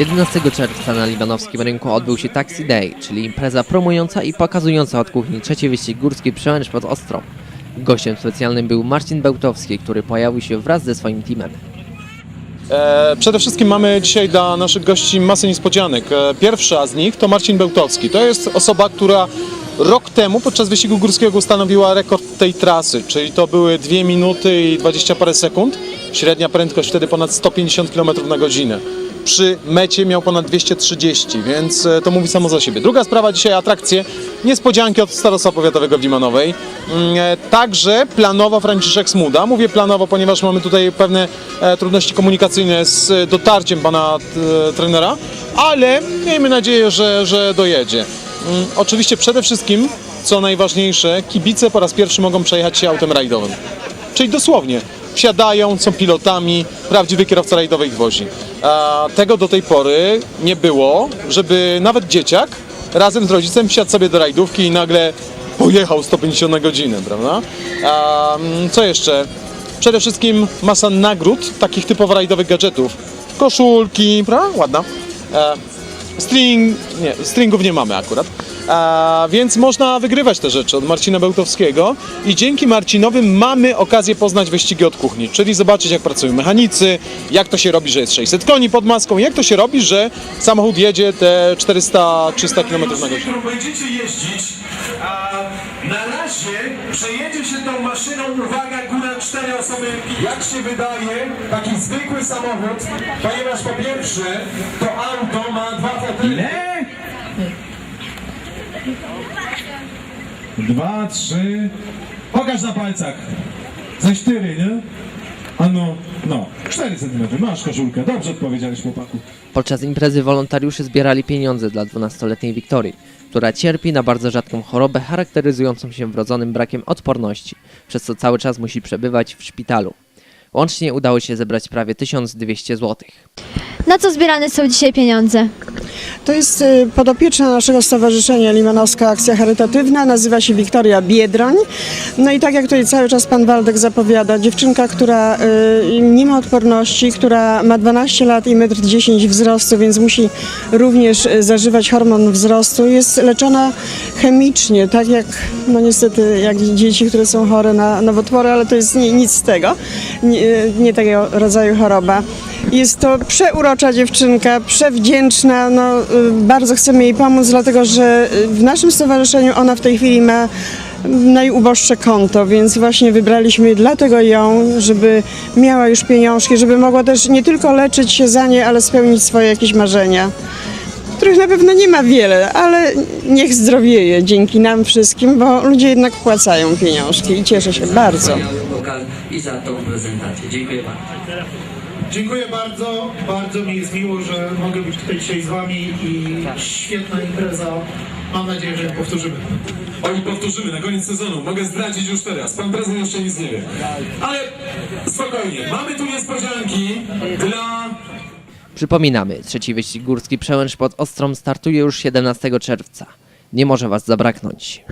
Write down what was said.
11 czerwca na libanowskim rynku odbył się Taxi Day, czyli impreza promująca i pokazująca od kuchni trzeci wyścig górski Przełęcz pod Ostrą. Gościem specjalnym był Marcin Bełtowski, który pojawił się wraz ze swoim teamem. E, Przede wszystkim mamy dzisiaj dla naszych gości masę niespodzianek. E, Pierwsza z nich to Marcin Bełtowski. To jest osoba, która rok temu podczas wyścigu górskiego ustanowiła rekord tej trasy, czyli to były 2 minuty i 20 parę sekund. Średnia prędkość wtedy ponad 150 km na godzinę. Przy mecie miał ponad 230, więc e, to mówi samo za siebie. Druga sprawa dzisiaj atrakcje, niespodzianki od starostwa powiatowego w Limanowej. Mm, e, Także planowo Franciszek Smuda. Mówię planowo, ponieważ mamy tutaj pewne e, trudności komunikacyjne z dotarciem pana trenera, ale miejmy nadzieję, że, że dojedzie. Mm, Oczywiście przede wszystkim, co najważniejsze, kibice po raz pierwszy mogą przejechać się autem rajdowym. Czyli dosłownie wsiadają, są pilotami, prawdziwy kierowca rajdowy ich wozi. A tego do tej pory nie było, żeby nawet dzieciak razem z rodzicem wsiadł sobie do rajdówki i nagle pojechał 150 na godzinę, prawda? A, mm, co jeszcze? Przede wszystkim masa nagród, takich typowo rajdowych gadżetów. Koszulki, prawda? Ładna. E, String, nie, stringów nie mamy akurat. A, więc można wygrywać te rzeczy od Marcina Bełtowskiego i dzięki Marcinowi mamy okazję poznać wyścigi od kuchni, czyli zobaczyć jak pracują mechanicy, jak to się robi, że jest 600 koni pod maską, jak to się robi, że samochód jedzie te 400-300 km na godzinę. będziecie jeździć, a na razie przejedzie się tą maszyną, uwaga, góra cztery osoby. Jak się wydaje, taki zwykły samochód, ponieważ po pierwsze, to auto ma dwa fotele. Dwa, trzy, pokaż na palcach. Ze cztery, nie? A no, no, 4 centymetry, masz koszulkę, dobrze odpowiedziałeś chłopaku. Podczas imprezy wolontariusze zbierali pieniądze dla 12-letniej Wiktorii, która cierpi na bardzo rzadką chorobę charakteryzującą się wrodzonym brakiem odporności, przez co cały czas musi przebywać w szpitalu. Łącznie udało się zebrać prawie 1200 zł. Na co zbierane są dzisiaj pieniądze? To jest y, podopieczna naszego Stowarzyszenia Limanowska Akcja Charytatywna, nazywa się Wiktoria Biedroń. No i tak jak tutaj cały czas pan Waldek zapowiada, dziewczynka, która y, nie ma odporności, która ma 12 lat i 1,10 m wzrostu, więc musi również y, zażywać hormon wzrostu, jest leczona chemicznie, tak jak no niestety jak dzieci, które są chore na nowotwory, ale to jest nic z tego, nie, nie takiego rodzaju choroba. Jest to przeurocza dziewczynka, przewdzięczna, no, y, bardzo chcemy jej pomóc, dlatego że y, w naszym stowarzyszeniu ona w tej chwili ma najuboższe konto, więc właśnie wybraliśmy dlatego ją, żeby miała już pieniążki, żeby mogła też nie tylko leczyć się za nie, ale spełnić swoje jakieś marzenia, których na pewno nie ma wiele, ale niech zdrowieje dzięki nam wszystkim, bo ludzie jednak wpłacają pieniążki i cieszę się bardzo. i za tą prezentację. Dziękuję bardzo. Dziękuję bardzo, bardzo mi jest miło, że mogę być tutaj dzisiaj z Wami i świetna impreza. Mam nadzieję, że ją powtórzymy. Oj, powtórzymy na koniec sezonu. Mogę zdradzić już teraz. Pan prezydent jeszcze nic nie wie. Ale spokojnie, mamy tu niespodzianki dla Przypominamy, trzeci wyścig górski Przełęcz pod Ostrą startuje już 17 czerwca. Nie może Was zabraknąć.